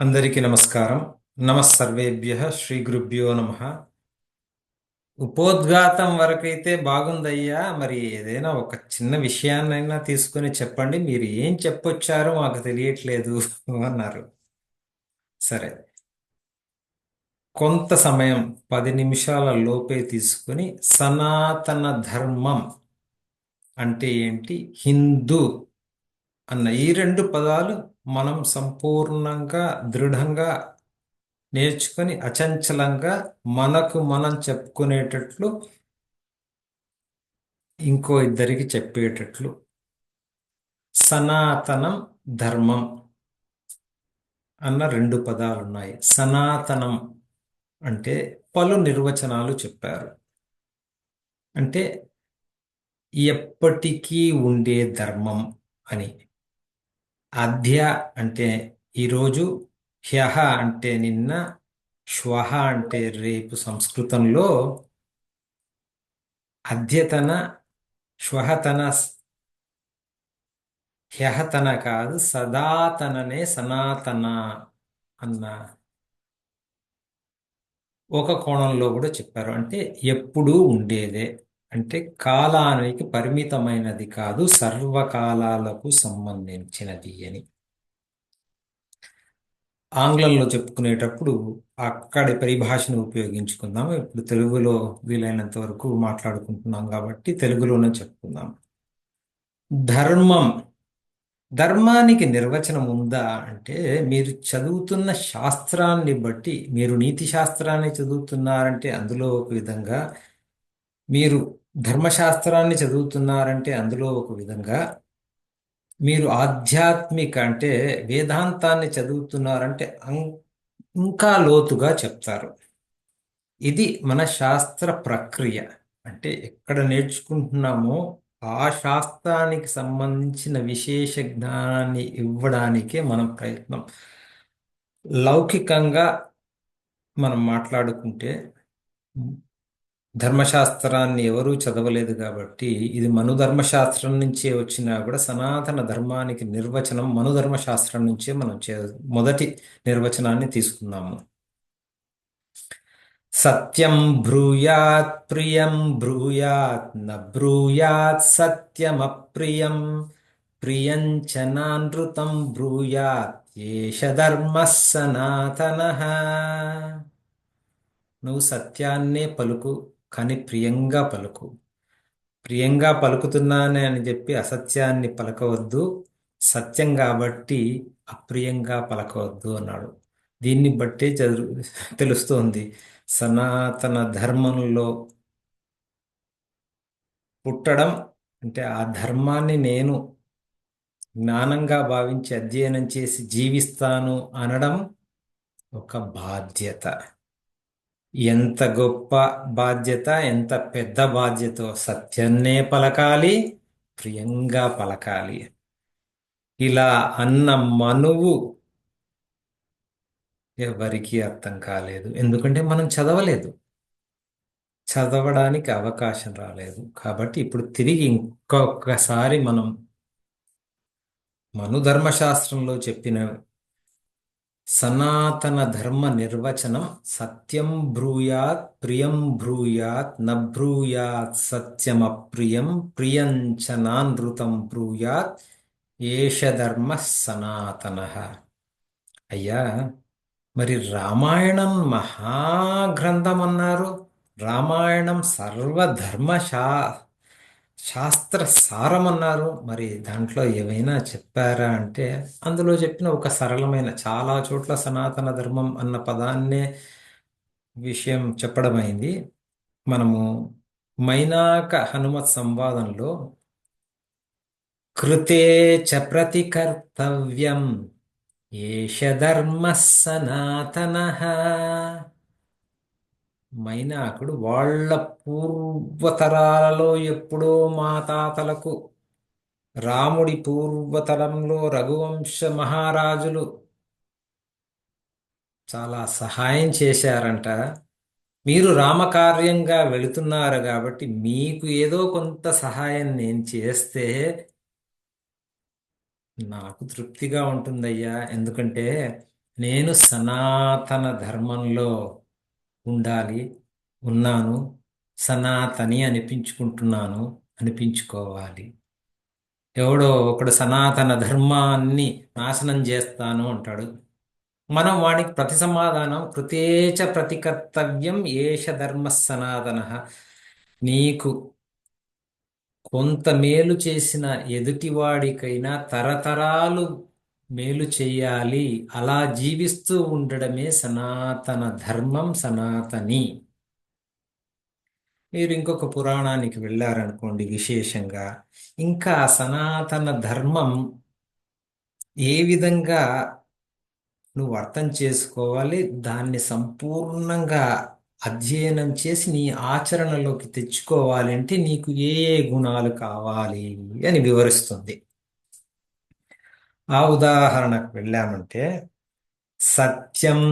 అందరికీ నమస్కారం. నమస్సర్వేభ్య శ్రీ గురుభ్యో నమ. ఉపోద్ఘాతం వరకైతే బాగుందయ్యా. మరి ఏదైనా ఒక చిన్న విషయాన్నైనా తీసుకొని చెప్పండి. మీరు ఏం చెప్పొచ్చారో మాకు తెలియట్లేదు అన్నారు. సరే. కొంత సమయం పది నిమిషాల లోపే తీసుకొని సనాతన ధర్మం అంటే ఏంటి? హిందూ అన్న ఈ రెండు పదాలు మనం సంపూర్ణంగా దృఢంగా నేర్చుకొని అచంచలంగా మనకు మనం చెప్పుకునేటట్లు ఇంకో ఇద్దరికి చెప్పేటట్లు. సనాతనం ధర్మం అన్న రెండు పదాలు ఉన్నాయి సనాతనం అంటే పలు నిర్వచనాలు చెప్పారు. అంటే ఎప్పటికీ ఉండే ధర్మం అని. అధ్య అంటే ఈరోజు హ్యహ అంటే నిన్న శ్వహ అంటే రేపు సంస్కృతంలో అద్యతన శ్వహతన హ్యహతన కాదు సదాతననే సనాతన అన్న ఒక కోణంలో కూడా చెప్పారు. అంటే ఎప్పుడూ ఉండేదే. అంటే కాలానికి పరిమితమైనది కాదు సర్వకాలాలకు సంబంధించినది అని. ఆంగ్లంలో చెప్పుకునేటప్పుడు అక్కడి పరిభాషను ఉపయోగించుకుందాం ఇప్పుడు తెలుగులో వీలైనంత వరకు మాట్లాడుకుంటున్నాం కాబట్టి తెలుగులోనే చెప్పుకుందాం. ధర్మం. ధర్మానికి నిర్వచనం ఉందా అంటే మీరు చదువుతున్న శాస్త్రాన్ని బట్టి మీరు నీతి శాస్త్రాన్ని చదువుతున్నారంటే అందులో ఒక విధంగా మీరు ధర్మశాస్త్రాన్ని చదువుతున్నారంటే అందులో ఒక విధంగా మీరు ఆధ్యాత్మిక అంటే వేదాంతాన్ని చదువుతున్నారంటే అం- ఇంకా లోతుగా చెప్తారు. ఇది మన శాస్త్ర ప్రక్రియ. అంటే ఎక్కడ నేర్చుకుంటున్నామో ఆ శాస్త్రానికి సంబంధించిన విశేష జ్ఞానాన్ని ఇవ్వడానికే మనం ప్రయత్నం. లౌకికంగా మనం మాట్లాడుకుంటే ధర్మశాస్త్రాన్ని ఎవరూ చదవలేదు కాబట్టి ఇది మనుధర్మశాస్త్రం నుంచే వచ్చినా కూడా సనాతన ధర్మానికి నిర్వచనం మనుధర్మశాస్త్రం నుంచే మనం చే మొదటి నిర్వచనాన్ని తీసుకున్నాము. సత్యం బ్రూయాత్ ప్రియం బ్రూయాత్ న బ్రూయాత్ సత్యమప్రియం. ప్రియం బ్రూయాత్ ఏష ధర్మ సనాతన. నువ్వు సత్యాన్నే పలుకు కానీ ప్రియంగా పలుకు. ప్రియంగా పలుకుతున్నానే అని చెప్పి అసత్యాన్ని పలకవద్దు. సత్యం కాబట్టి అప్రియంగా పలకవద్దు అన్నాడు. దీన్ని బట్టే చదువు తెలుస్తోంది. సనాతన ధర్మంలో పుట్టడం అంటే ఆ ధర్మాన్ని నేను జ్ఞానంగా భావించి అధ్యయనం చేసి జీవిస్తాను అనడం ఒక బాధ్యత. ఎంత గొప్ప బాధ్యత ఎంత పెద్ద బాధ్యత సత్యాన్నే పలకాలి ప్రియంగా పలకాలి. ఇలా అన్న మనువు ఎవరికీ అర్థం కాలేదు. ఎందుకంటే మనం చదవలేదు. చదవడానికి అవకాశం రాలేదు. కాబట్టి ఇప్పుడు తిరిగి ఇంకొకసారి మనం మనుధర్మశాస్త్రంలో చెప్పిన సనాతన ధర్మ నిర్వచనం సత్యం బ్రూయాత్ ప్రియం బ్రూయాత్ న సత్యమప్రియం సత్యం నానృతం బ్రూయాత్ ఏష ధర్మ సనాతన. అయ్యా మరి రామాయణం మహాగ్రంథం అన్నారు రామాయణం సర్వధర్మ శాస్త్ర సారమన్నారు మరి దాంట్లో ఏమైనా చెప్పారా అంటే అందులో చెప్పిన ఒక సరళమైన చాలా చోట్ల సనాతన ధర్మం అన్న పదాన్నే విషయం చెప్పడమైంది. మనము మైనాక హనుమత్ సంవాదంలో కృతే చ ప్రతికర్తవ్యం ఏష ధర్మ సనాతన మైనాకుడు వాళ్ళ పూర్వతరాలలో ఎప్పుడో మా తాతలకు రాముడి పూర్వతరంలో రఘువంశ మహారాజులు చాలా సహాయం చేశారంట. మీరు రామకార్యంగా వెళుతున్నారు కాబట్టి మీకు ఏదో కొంత సహాయం నేను చేస్తే నాకు తృప్తిగా ఉంటుందయ్యా. ఎందుకంటే నేను సనాతన ధర్మంలో ఉండాలి ఉన్నాను సనాతని అనిపించుకుంటున్నాను అనిపించుకోవాలి. ఎవడో ఒకడు సనాతన ధర్మాన్ని నాశనం చేస్తాను అంటాడు. మనం వాడికి ప్రతి సమాధానం కృతేచ ప్రతికర్తవ్యం ఏష ధర్మ సనాతన. నీకు కొంత మేలు చేసిన ఎదుటివాడికైనా తరతరాలు మేలు చేయాలి. అలా జీవిస్తూ ఉండడమే సనాతన ధర్మం సనాతని. మీరు ఇంకొక పురాణానికి వెళ్ళారనుకోండి విశేషంగా. ఇంకా సనాతన ధర్మం ఏ విధంగా నువ్వు అర్థం చేసుకోవాలి? దాన్ని సంపూర్ణంగా అధ్యయనం చేసి నీ ఆచరణలోకి తెచ్చుకోవాలంటే నీకు ఏ ఏ గుణాలు కావాలి అని వివరిస్తుంది. ఆ ఉదాహరణకు వెళ్ళామంటే సత్యం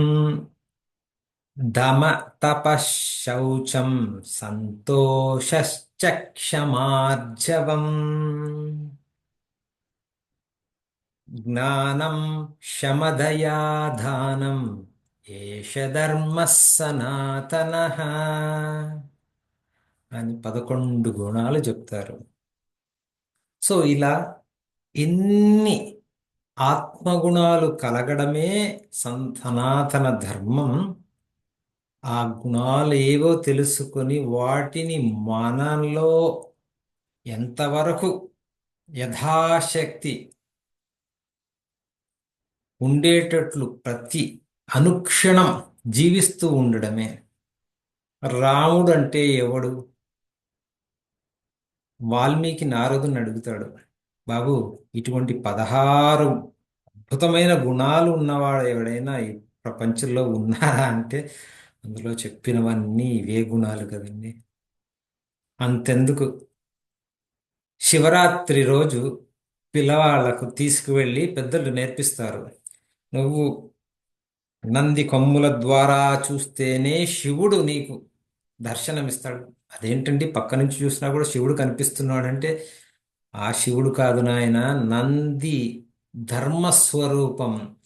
దమ తపశౌచం సంతోషక్షమార్జవం సంతోషశ్చ క్షమార్జవం జ్ఞానం శమదయా దానం ఏష ధర్మ సనాతన అని పదకొండు గుణాలు చెప్తారు. సో ఇలా ఎన్ని ఆత్మగుణాలు కలగడమే సనాతన ధర్మం. ఆ గుణాలు ఏవో తెలుసుకొని వాటిని మనలో ఎంతవరకు యథాశక్తి ఉండేటట్లు ప్రతి అనుక్షణం జీవిస్తూ ఉండడమే. రాముడు అంటే ఎవడు? వాల్మీకి నారదుని అడుగుతాడు. బాబు ఇటువంటి పదహారు అద్భుతమైన గుణాలు ఉన్నవాడు ఎవడైనా ఈ ప్రపంచంలో ఉన్నారా అంటే అందులో చెప్పినవన్నీ ఇవే గుణాలు కదండి. అంతెందుకు? శివరాత్రి రోజు పిల్లవాళ్ళకు తీసుకువెళ్ళి పెద్దలు నేర్పిస్తారు. నువ్వు నంది కొమ్ముల ద్వారా చూస్తేనే శివుడు నీకు దర్శనమిస్తాడు. అదేంటండి? పక్క నుంచి చూసినా కూడా శివుడు కనిపిస్తున్నాడంటే ఆ శివుడు కాదు నాయన నంది ధర్మస్వరూపం.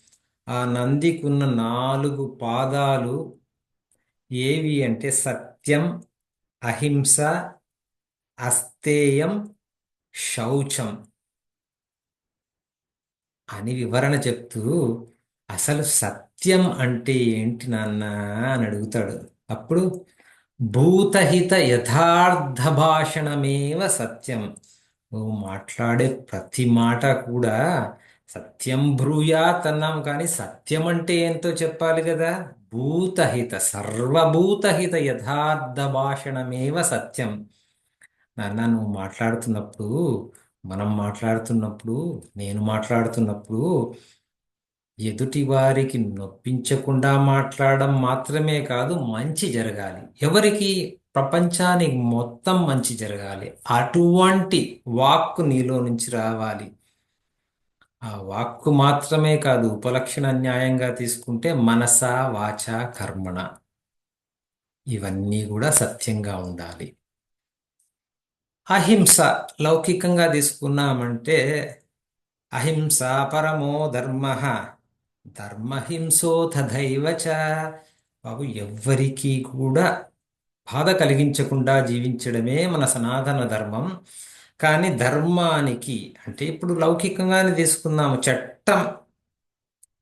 ఆ నందికి ఉన్న నాలుగు పాదాలు ఏవి అంటే సత్యం అహింస అస్తేయం శౌచం. అని వివరణ చెప్తూ అసలు సత్యం అంటే ఏంటి నాన్న అని అడుగుతాడు. అప్పుడు భూతహిత యథార్థ భాషణమేవ సత్యం. నువ్వు మాట్లాడే ప్రతి మాట కూడా సత్యం బ్రూయాత్ అన్నాం కానీ సత్యం అంటే ఏంటో చెప్పాలి కదా? భూతహిత సర్వభూతహిత యథార్థ భాషణమేవ సత్యం. నాన్న నువ్వు మాట్లాడుతున్నప్పుడు మనం మాట్లాడుతున్నప్పుడు నేను మాట్లాడుతున్నప్పుడు ఎదుటి వారికి నొప్పించకుండా మాట్లాడడం మాత్రమే కాదు మంచి జరగాలి. ఎవరికి? ప్రపంచానికి మొత్తం మంచి జరగాలి. అటువంటి వాక్కు నీలో నుంచి రావాలి. ఆ వాక్కు మాత్రమే కాదు ఉపలక్షణ న్యాయంగా తీసుకుంటే మనస వాచ కర్మణ. ఇవన్నీ కూడా సత్యంగా ఉండాలి. అహింస లౌకికంగా తీసుకున్నామంటే అహింస పరమో ధర్మ. ధర్మహింసోథ దైవచ బాబు ఎవ్వరికీ కూడా బాధ కలిగించకుండా జీవించడమే మన సనాతన ధర్మం. కానీ ధర్మానికి అంటే ఇప్పుడు లౌకికంగానే తీసుకుందాము. చట్టం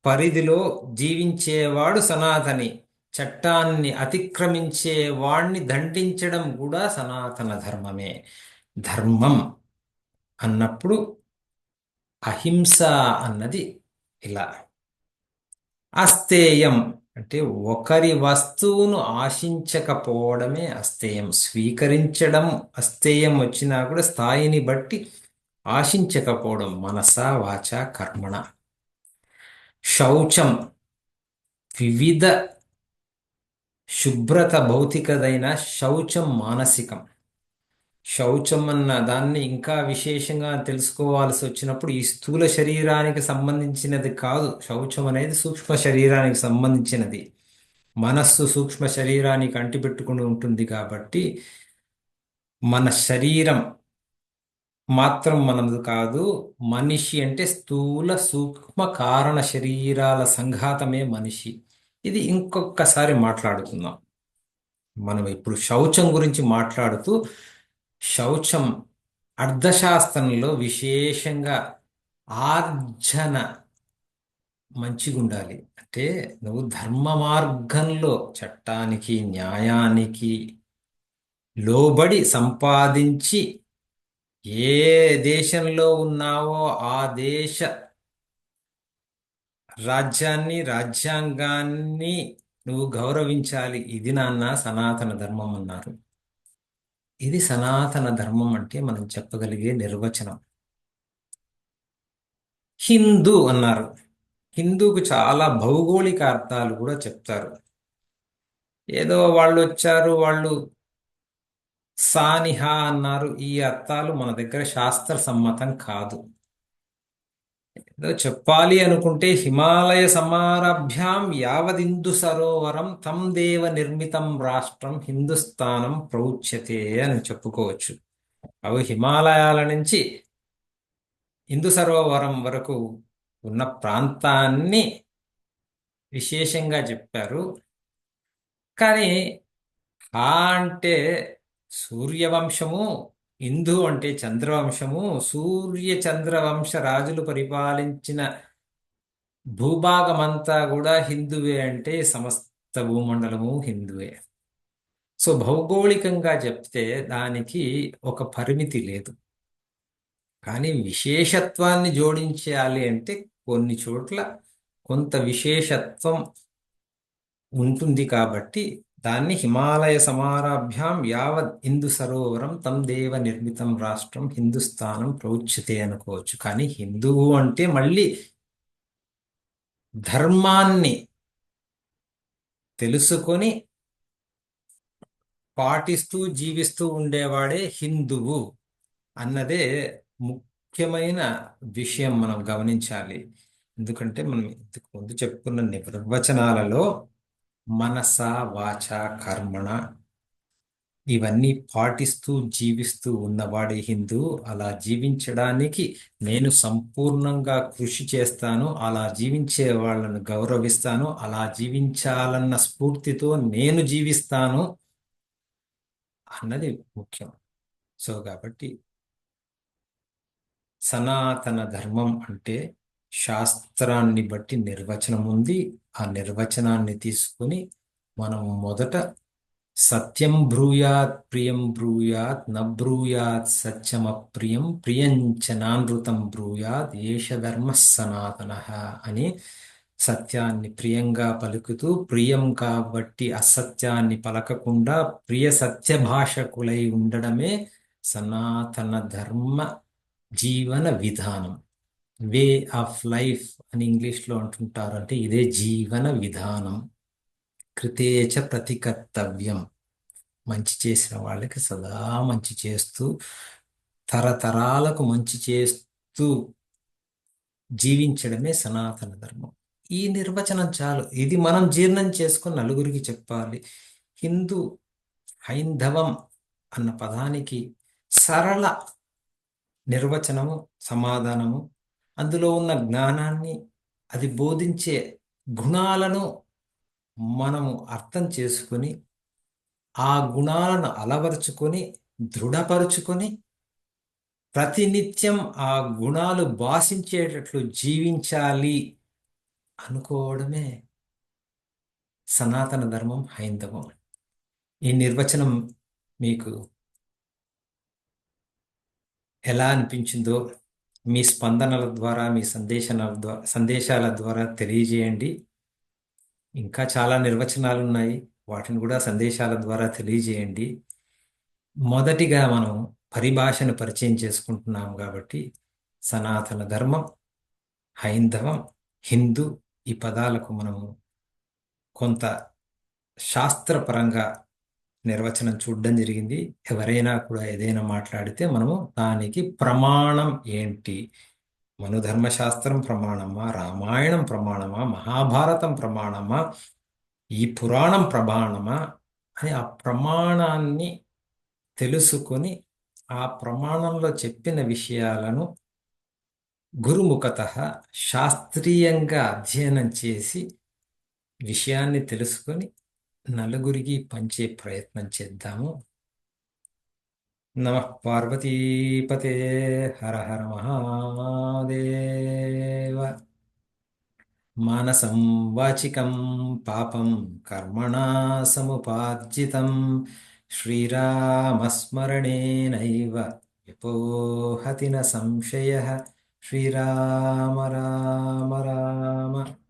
పరిధిలో జీవించేవాడు సనాతని. చట్టాన్ని అతిక్రమించే వాణ్ణి దండించడం కూడా సనాతన ధర్మమే. ధర్మం అన్నప్పుడు అహింస అన్నది ఇలా. అస్తేయం అంటే ఒకరి వస్తువును ఆశించకపోవడమే అస్థేయం. స్వీకరించడం అస్థేయం వచ్చినా కూడా స్థాయిని బట్టి ఆశించకపోవడం మనస వాచ కర్మణ. శౌచం వివిధ శుభ్రత భౌతికదైన శౌచం మానసికం. శౌచం అన్న దాన్ని ఇంకా విశేషంగా తెలుసుకోవాల్సి వచ్చినప్పుడు ఈ స్థూల శరీరానికి సంబంధించినది కాదు. శౌచం అనేది సూక్ష్మ శరీరానికి సంబంధించినది. మనస్సు సూక్ష్మ శరీరానికి అంటిపెట్టుకుని ఉంటుంది కాబట్టి మన శరీరం మాత్రం మనది కాదు. మనిషి అంటే స్థూల సూక్ష్మ కారణ శరీరాల సంఘాతమే మనిషి. ఇది ఇంకొకసారి మాట్లాడుకుందాం. మనం ఇప్పుడు శౌచం గురించి మాట్లాడుతూ శౌచం అర్థశాస్త్రంలో విశేషంగా ఆర్జన మంచిగుండాలి. అంటే నువ్వు ధర్మ మార్గంలో చట్టానికి న్యాయానికి లోబడి సంపాదించి ఏ దేశంలో ఉన్నావో ఆ దేశ రాజ్యాన్ని రాజ్యాంగాన్ని నువ్వు గౌరవించాలి. ఇది నాన్న సనాతన ధర్మం అన్నారు. ఇది సనాతన ధర్మం అంటే మనం చెప్పగలిగే నిర్వచనం. హిందూ అన్నారు. హిందూకు చాలా భౌగోళిక అర్థాలు కూడా చెప్తారు. ఏదో వాళ్ళు వచ్చారు వాళ్ళు సానిహ అన్నారు. ఈ అర్థాలు మన దగ్గర శాస్త్ర సమ్మతం కాదు. చెప్పాలి అనుకుంటే హిమాలయ సమారభ్యాం యావదిందు సరోవరం తం దేవ నిర్మితం రాష్ట్రం హిందుస్థానం ప్రౌచ్యతే అని చెప్పుకోవచ్చు. అవి హిమాలయాల నుంచి హిందూ సరోవరం వరకు ఉన్న ప్రాంతాన్ని విశేషంగా చెప్పారు. కానీ హా అంటే సూర్యవంశము ఇందు అంటే చంద్రవంశము సూర్య చంద్రవంశ రాజులు పరిపాలించిన భూభాగమంతా కూడా హిందువే అంటే సమస్త భూమండలము హిందువే. సో భౌగోళికంగా చెప్తే దానికి ఒక పరిమితి లేదు. కానీ విశేషత్వాన్ని జోడించాలి అంటే కొన్ని చోట్ల కొంత విశేషత్వం ఉంటుంది కాబట్టి దాన్ని హిమాలయ సమారాభ్యాం యావత్ హిందూ సరోవరం తం దేవ నిర్మితం రాష్ట్రం హిందుస్థానం ప్రోచ్యతే అనుకోవచ్చు. కానీ హిందువు అంటే మళ్ళీ ధర్మాన్ని తెలుసుకొని పాటిస్తూ జీవిస్తూ ఉండేవాడే హిందువు అన్నదే ముఖ్యమైన విషయం మనం గమనించాలి. ఎందుకంటే మనం ఇంతకు ముందు చెప్పుకున్న నిర్వచనాలలో మనస వాచ కర్మణ ఇవన్నీ పాటిస్తూ జీవిస్తూ ఉన్నవాడే హిందూ. అలా జీవించడానికి నేను సంపూర్ణంగా కృషి చేస్తాను. అలా జీవించే వాళ్ళను గౌరవిస్తాను. అలా జీవించాలన్న స్ఫూర్తితో నేను జీవిస్తాను అన్నది ముఖ్యం. సో కాబట్టి సనాతన ధర్మం అంటే శాస్త్రాన్ని బట్టి నిర్వచనం ఉంది. ఆ నిర్వచనాన్ని తీసుకుని మనం మొదట సత్యం బ్రూయాత్ ప్రియం బ్రూయాత్ న బ్రూయాత్ సత్యమప్రియం ప్రియంచ నానృతం బ్రూయాత్ ఏష ధర్మ సనాతన అని సత్యాన్ని ప్రియంగా పలుకుతూ ప్రియం కాబట్టి అసత్యాన్ని పలకకుండా ప్రియ సత్య భాషకులై ఉండడమే సనాతన ధర్మ జీవన విధానం. వే ఆఫ్ లైఫ్ అని ఇంగ్లీష్లో అంటుంటారు అంటే ఇదే జీవన విధానం. కృతేచ ప్రతికర్తవ్యం. మంచి చేసిన వాళ్ళకి సదా మంచి చేస్తూ తరతరాలకు మంచి చేస్తూ జీవించడమే సనాతన ధర్మం. ఈ నిర్వచనం చాలు. ఇది మనం జీర్ణం చేసుకుని నలుగురికి చెప్పాలి. హిందూ హైందవం అన్న పదానికి సరళ నిర్వచనము సమాధానము అందులో ఉన్న జ్ఞానాన్ని అది బోధించే గుణాలను మనము అర్థం చేసుకొని ఆ గుణాలను అలవరుచుకొని దృఢపరుచుకొని ప్రతినిత్యం ఆ గుణాలు భాషించేటట్లు జీవించాలి అనుకోవడమే సనాతన ధర్మం హైందవం. ఈ నిర్వచనం మీకు ఎలా అనిపించిందో మీ స్పందనల ద్వారా మీ సందేశాల ద్వారా సందేశాల ద్వారా తెలియజేయండి. ఇంకా చాలా నిర్వచనాలు ఉన్నాయి వాటిని కూడా సందేశాల ద్వారా తెలియజేయండి. మొదటిగా మనం పరిభాషను పరిచయం చేసుకుంటున్నాం కాబట్టి సనాతన ధర్మం హైందవం హిందూ ఈ పదాలకు మనము కొంత శాస్త్రపరంగా నిర్వచనం చూడడం జరిగింది. ఎవరైనా కూడా ఏదైనా మాట్లాడితే మనము దానికి ప్రమాణం ఏంటి? మనుధర్మశాస్త్రం ప్రమాణమా? రామాయణం ప్రమాణమా? మహాభారతం ప్రమాణమా? ఈ పురాణం ప్రమాణమా? అని ఆ ప్రమాణాన్ని తెలుసుకొని ఆ ప్రమాణంలో చెప్పిన విషయాలను గురుముఖత శాస్త్రీయంగా అధ్యయనం చేసి విషయాన్ని తెలుసుకొని నలుగురికి పంచే ప్రయత్నం చేద్దాము. నమ పార్వతీపతే హర హర మహాదేవ. మానసం వాచికం పాపం కర్మణా సముపార్జితం. శ్రీరామస్మరణేనైవ విపోహతి న సంశయ. శ్రీరామ రామ రామ.